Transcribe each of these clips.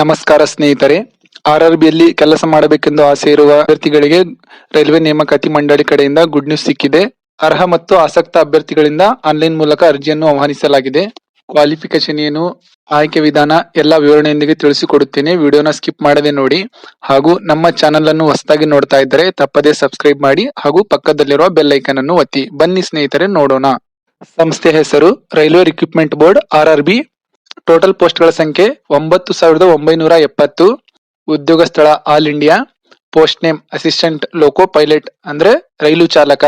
ನಮಸ್ಕಾರ ಸ್ನೇಹಿತರೆ. R R ಬಿಯಲ್ಲಿ ಕೆಲಸ ಮಾಡಬೇಕೆಂದು ಆಸೆ ಇರುವ ಅಭ್ಯರ್ಥಿಗಳಿಗೆ ರೈಲ್ವೆ ನೇಮಕಾತಿ ಮಂಡಳಿ ಕಡೆಯಿಂದ ಗುಡ್ ನ್ಯೂಸ್ ಸಿಕ್ಕಿದೆ. ಅರ್ಹ ಮತ್ತು ಆಸಕ್ತ ಅಭ್ಯರ್ಥಿಗಳಿಂದ ಆನ್ಲೈನ್ ಮೂಲಕ ಅರ್ಜಿಯನ್ನು ಆಹ್ವಾನಿಸಲಾಗಿದೆ. ಕ್ವಾಲಿಫಿಕೇಶನ್ ಏನು, ಆಯ್ಕೆ ವಿಧಾನ ಎಲ್ಲ ವಿವರಣೆಯೊಂದಿಗೆ ತಿಳಿಸಿಕೊಡುತ್ತೇನೆ. ವಿಡಿಯೋನ ಸ್ಕಿಪ್ ಮಾಡದೆ ನೋಡಿ. ಹಾಗೂ ನಮ್ಮ ಚಾನೆಲ್ ಅನ್ನು ಹೊಸದಾಗಿ ನೋಡ್ತಾ ಇದ್ದರೆ ತಪ್ಪದೇ ಸಬ್ಸ್ಕ್ರೈಬ್ ಮಾಡಿ ಹಾಗೂ ಪಕ್ಕದಲ್ಲಿರುವ ಬೆಲ್ ಐಕನ್ ಅನ್ನು ಒತ್ತಿ. ಬನ್ನಿ ಸ್ನೇಹಿತರೆ, ನೋಡೋಣ. ಸಂಸ್ಥೆ ಹೆಸರು railway recruitment board R R B. Total ಪೋಸ್ಟ್ಗಳ ಸಂಖ್ಯೆ ಒಂಬತ್ತು ಸಾವಿರದ ಒಂಬೈನೂರ ಎಪ್ಪತ್ತು. ಉದ್ಯೋಗ ಸ್ಥಳ all India post name assistant loco pilot ಅಂದ್ರೆ ರೈಲು ಚಾಲಕ.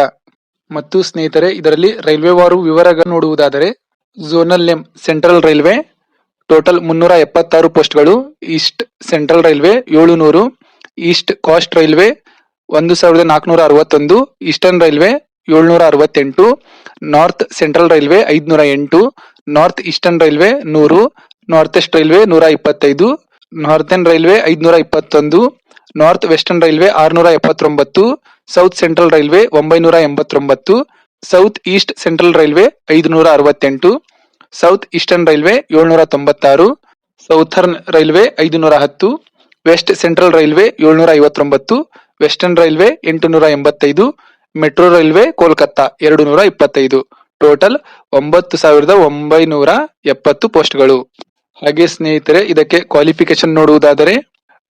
ಮತ್ತು ಸ್ನೇಹಿತರೆ, ಇದರಲ್ಲಿ ರೈಲ್ವೆ ವಾರು ವಿವರಗಳು ನೋಡುವುದಾದರೆ zonal name central railway total ಮುನ್ನೂರ ಎಪ್ಪತ್ತಾರು ಪೋಸ್ಟ್ಗಳು ಈಸ್ಟ್ ಸೆಂಟ್ರಲ್ ರೈಲ್ವೆ ಏಳು ನೂರು ಈಸ್ಟ್ ಕಾಸ್ಟ್ ರೈಲ್ವೆ ಒಂದು ಸಾವಿರದ ನಾಲ್ಕುನೂರ ಅರವತ್ತೊಂದು ಈಸ್ಟರ್ನ್ ರೈಲ್ವೆ ಏಳ್ನೂರ ಅರವತ್ತೆಂಟು ನಾರ್ತ್ ಸೆಂಟ್ರಲ್ ರೈಲ್ವೆ ಐದ್ನೂರ ಎಂಟು ನಾರ್ತ್ ಈಸ್ಟರ್ನ್ ರೈಲ್ವೆ ನೂರು, ನಾರ್ತ್ ವೆಸ್ಟ್ ರೈಲ್ವೆ ನೂರ ಇಪ್ಪತ್ತೈದು ನಾರ್ತನ್ ರೈಲ್ವೆ ಐದ್ನೂರ ಇಪ್ಪತ್ತೊಂದು ನಾರ್ತ್ ವೆಸ್ಟರ್ನ್ ರೈಲ್ವೆ ಆರ್ನೂರ ಎಪ್ಪತ್ತೊಂಬತ್ತು ಸೌತ್ ಸೆಂಟ್ರಲ್ ರೈಲ್ವೆ ಒಂಬೈನೂರ ಎಂಬತ್ತೊಂಬತ್ತು ಸೌತ್ ಈಸ್ಟ್ ಸೆಂಟ್ರಲ್ ರೈಲ್ವೆ ಐದುನೂರ ಅರವತ್ತೆಂಟು ಸೌತ್ ಈಸ್ಟರ್ನ್ ರೈಲ್ವೆ ಏಳ್ನೂರ ತೊಂಬತ್ತಾರು ಸೌಥರ್ನ್ ರೈಲ್ವೆ ಐದುನೂರ ಹತ್ತು ವೆಸ್ಟ್ ಸೆಂಟ್ರಲ್ ರೈಲ್ವೆ ಏಳ್ನೂರ ಐವತ್ತೊಂಬತ್ತು ವೆಸ್ಟರ್ನ್ ರೈಲ್ವೆ ಎಂಟುನೂರ ಎಂಬತ್ತೈದು ಮೆಟ್ರೋ ರೈಲ್ವೆ ಕೋಲ್ಕತ್ತಾ ಎರಡು ನೂರ ಇಪ್ಪತ್ತೈದು. ಟೋಟಲ್ ಒಂಬತ್ತು ಸಾವಿರದ ಒಂಬೈನೂರ ಎಪ್ಪತ್ತು ಪೋಸ್ಟ್ಗಳು. ಹಾಗೆ ಸ್ನೇಹಿತರೆ, ಇದಕ್ಕೆ ಕ್ವಾಲಿಫಿಕೇಶನ್ ನೋಡುವುದಾದರೆ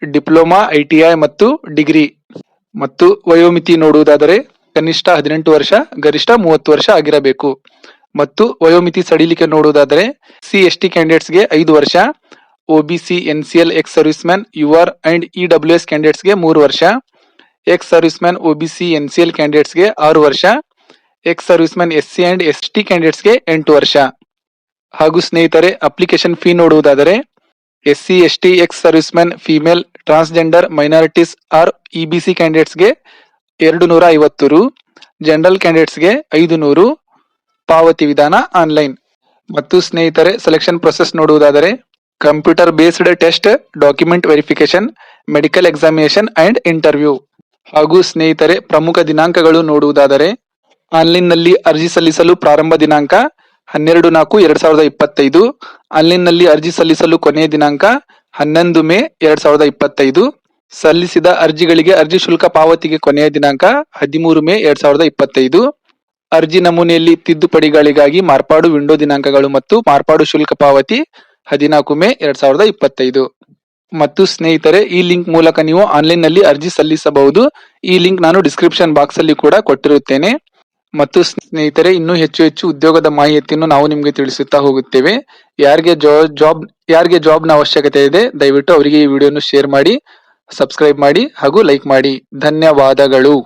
ಡಿಪ್ಲೊಮಾ ಐಟಿಐ ಮತ್ತು ಡಿಗ್ರಿ. ಮತ್ತು ವಯೋಮಿತಿ ನೋಡುವುದಾದರೆ ಕನಿಷ್ಠ ಹದಿನೆಂಟು ವರ್ಷ, ಗರಿಷ್ಠ ಮೂವತ್ತು ವರ್ಷ ಆಗಿರಬೇಕು. ಮತ್ತು ವಯೋಮಿತಿ ಸಡಿಲಿಕೆ ನೋಡುವುದಾದರೆ ಸಿ ಎಸ್ ಟಿ ಕ್ಯಾಂಡಿಡೇಟ್ಸ್ಗೆ ಐದು ವರ್ಷ OBC N C L ex service man U R and E W S ಕ್ಯಾಂಡಿಡೇಟ್ಸ್ಗೆ ಮೂರು ವರ್ಷ ex service man OBC N C L ಕ್ಯಾಂಡಿಡೇಟ್ಸ್ಗೆ ಆರು ವರ್ಷ. Ex service man S C and S T ಕ್ಯಾಂಡಿಡೇಟ್ಸ್ಗೆ ಎಂಟು ವರ್ಷ. ಹಾಗೂ ಸ್ನೇಹಿತರೆ ಅಪ್ಲಿಕೇಶನ್ ಫೀ ನೋಡುವುದಾದರೆ S C S T ex service man female transgender minorities R E B C ಕ್ಯಾಂಡಿಡೇಟ್ಸ್ಗೆ ಎರಡು ನೂರ ಐವತ್ತು ರು ಜನರಲ್ ಕ್ಯಾಂಡಿಡೇಟ್ಸ್ಗೆ ಐದು ನೂರು ಪಾವತಿ ವಿಧಾನ ಆನ್ಲೈನ್ ಮತ್ತು ಸ್ನೇಹಿತರೆ ಸೆಲೆಕ್ಷನ್ ಪ್ರೊಸೆಸ್ ನೋಡುವುದಾದರೆ computer based test document verification medical examination and interview ಹಾಗೂ ಸ್ನೇಹಿತರೆ, ಪ್ರಮುಖ ದಿನಾಂಕಗಳು ನೋಡುವುದಾದರೆ, ಆನ್ಲೈನ್ನಲ್ಲಿ ಅರ್ಜಿ ಸಲ್ಲಿಸಲು ಪ್ರಾರಂಭ ದಿನಾಂಕ ಹನ್ನೆರಡು ನಾಲ್ಕು ಎರಡ್ ಸಾವಿರದ ಇಪ್ಪತ್ತೈದು, ಆನ್ಲೈನ್ನಲ್ಲಿ ಅರ್ಜಿ ಸಲ್ಲಿಸಲು ಕೊನೆಯ ದಿನಾಂಕ ಹನ್ನೊಂದು ಮೇ ಎರಡ್ ಸಾವಿರದ ಇಪ್ಪತ್ತೈದು, ಸಲ್ಲಿಸಿದ ಅರ್ಜಿಗಳಿಗೆ ಅರ್ಜಿ ಶುಲ್ಕ ಪಾವತಿಗೆ ಕೊನೆಯ ದಿನಾಂಕ ಹದಿಮೂರು ಮೇ ಎರಡ್ ಸಾವಿರದ ಇಪ್ಪತ್ತೈದು, ಅರ್ಜಿ ನಮೂನೆಯಲ್ಲಿ ತಿದ್ದುಪಡಿಗಳಿಗಾಗಿ ಮಾರ್ಪಾಡು ವಿಂಡೋ ದಿನಾಂಕಗಳು ಮತ್ತು ಮಾರ್ಪಾಡು ಶುಲ್ಕ ಪಾವತಿ ಹದಿನಾಲ್ಕು ಮೇ ಎರಡ್ ಸಾವಿರದ ಇಪ್ಪತ್ತೈದು. ಮತ್ತು ಸ್ನೇಹಿತರೆ, ಈ ಲಿಂಕ್ ಮೂಲಕ ನೀವು ಆನ್ಲೈನ್ನಲ್ಲಿ ಅರ್ಜಿ ಸಲ್ಲಿಸಬಹುದು. ಈ ಲಿಂಕ್ ನಾನು ಡಿಸ್ಕ್ರಿಪ್ಷನ್ ಬಾಕ್ಸ್ ಅಲ್ಲಿ ಕೂಡ ಕೊಟ್ಟಿರುತ್ತೇನೆ. ಮತ್ತು ಸ್ನೇಹಿತರೆ, ಇನ್ನೂ ಹೆಚ್ಚು ಹೆಚ್ಚು ಉದ್ಯೋಗದ ಮಾಹಿತಿಯನ್ನು ನಾವು ನಿಮಗೆ ತಿಳಿಸುತ್ತಾ ಹೋಗುತ್ತೇವೆ. ಯಾರಿಗೆ ಜಾಬ್ ಯಾರಿಗೆ ಜಾಬ್ನ ಅವಶ್ಯಕತೆ ಇದೆ, ದಯವಿಟ್ಟು ಅವರಿಗೆ ಈ ವಿಡಿಯೋನು ಶೇರ್ ಮಾಡಿ, ಸಬ್ಸ್ಕ್ರೈಬ್ ಮಾಡಿ ಹಾಗೂ ಲೈಕ್ ಮಾಡಿ. ಧನ್ಯವಾದಗಳು.